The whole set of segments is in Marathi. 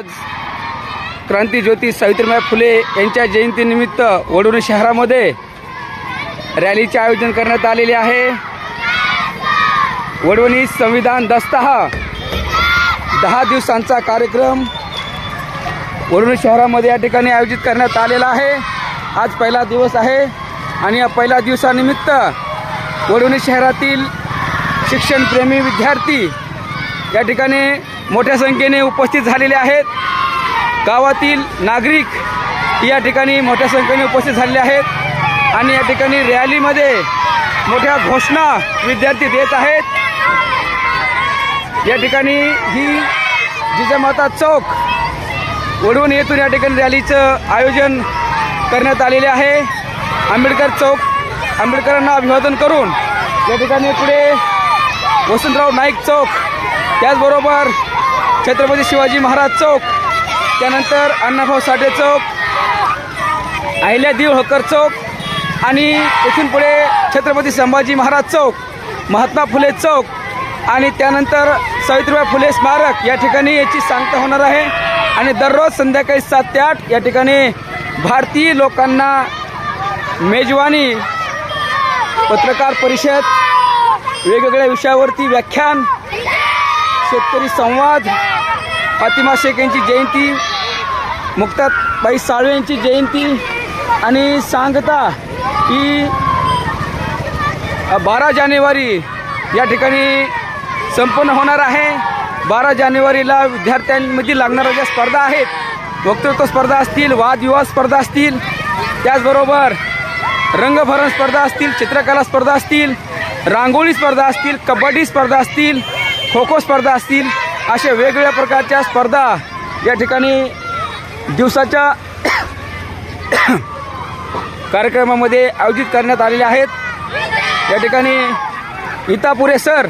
क्रांती क्रांतीज्योती सावित्रीबाई फुले यांच्या जयंतीनिमित्त वडोणी शहरामध्ये रॅलीचे आयोजन करण्यात आलेले आहे. वडवणी संविधान दस्ता दहा दिवसांचा कार्यक्रम वडवणी शहरामध्ये या ठिकाणी आयोजित करण्यात आलेला आहे. आज पहिला दिवस आहे आणि या पहिल्या दिवसानिमित्त वडवणी शहरातील शिक्षणप्रेमी विद्यार्थी या ठिकाणी मोठ्या संख्येने उपस्थित झालेले आहेत. गावातील नागरिक या ठिकाणी मोठ्या संख्येने उपस्थित झालेले आहेत. आणि या ठिकाणी रॅलीमध्ये मोठ्या घोषणा विद्यार्थी देत आहेत. या ठिकाणी ही जिजामाता चौक वडवून येथून या ठिकाणी रॅलीचं आयोजन करण्यात आलेले आहे. आंबेडकर चौक आंबेडकरांना अभिवादन करून या ठिकाणी पुढे वसंतराव नाईक चौक त्याचबरोबर छत्रपती शिवाजी महाराज चौक त्यानंतर अण्णाभाऊ साठे चौक अहिल्यादेव होकर चौक आणि इथून पुढे छत्रपती संभाजी महाराज चौक महात्मा फुले चौक आणि त्यानंतर सावित्रीबाई फुले स्मारक या ठिकाणी याची सांगता होणार आहे. आणि दररोज संध्याकाळी सात ते आठ या ठिकाणी भारतीय लोकांना मेजवानी पत्रकार परिषद वेगवेगळ्या विषयावरती व्याख्यान शेतकरी संवाद फातिमा शेख यांची जयंती मुक्ताबाई साळवे यांची जयंती आणि सांगता ही बारा जानेवारी या ठिकाणी संपन्न होणार आहे. बारा जानेवारीला विद्यार्थ्यांमध्ये लागणाऱ्या ज्या स्पर्धा आहेत वक्तृत्व स्पर्धा असतील वादविवाद स्पर्धा असतील त्याचबरोबर रंगभरण स्पर्धा असतील चित्रकला स्पर्धा असतील रांगोळी स्पर्धा असतील कबड्डी स्पर्धा असतील खो खो स्पर्धा असतील अशा वेगवेगळ्या प्रकारच्या स्पर्धा या ठिकाणी दिवसाच्या कार्यक्रमामध्ये आयोजित करण्यात आलेल्या आहेत. या ठिकाणी इतापुरे सर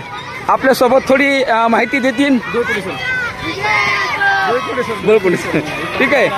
आपल्यासोबत थोडी माहिती देतील. ठीक आहे.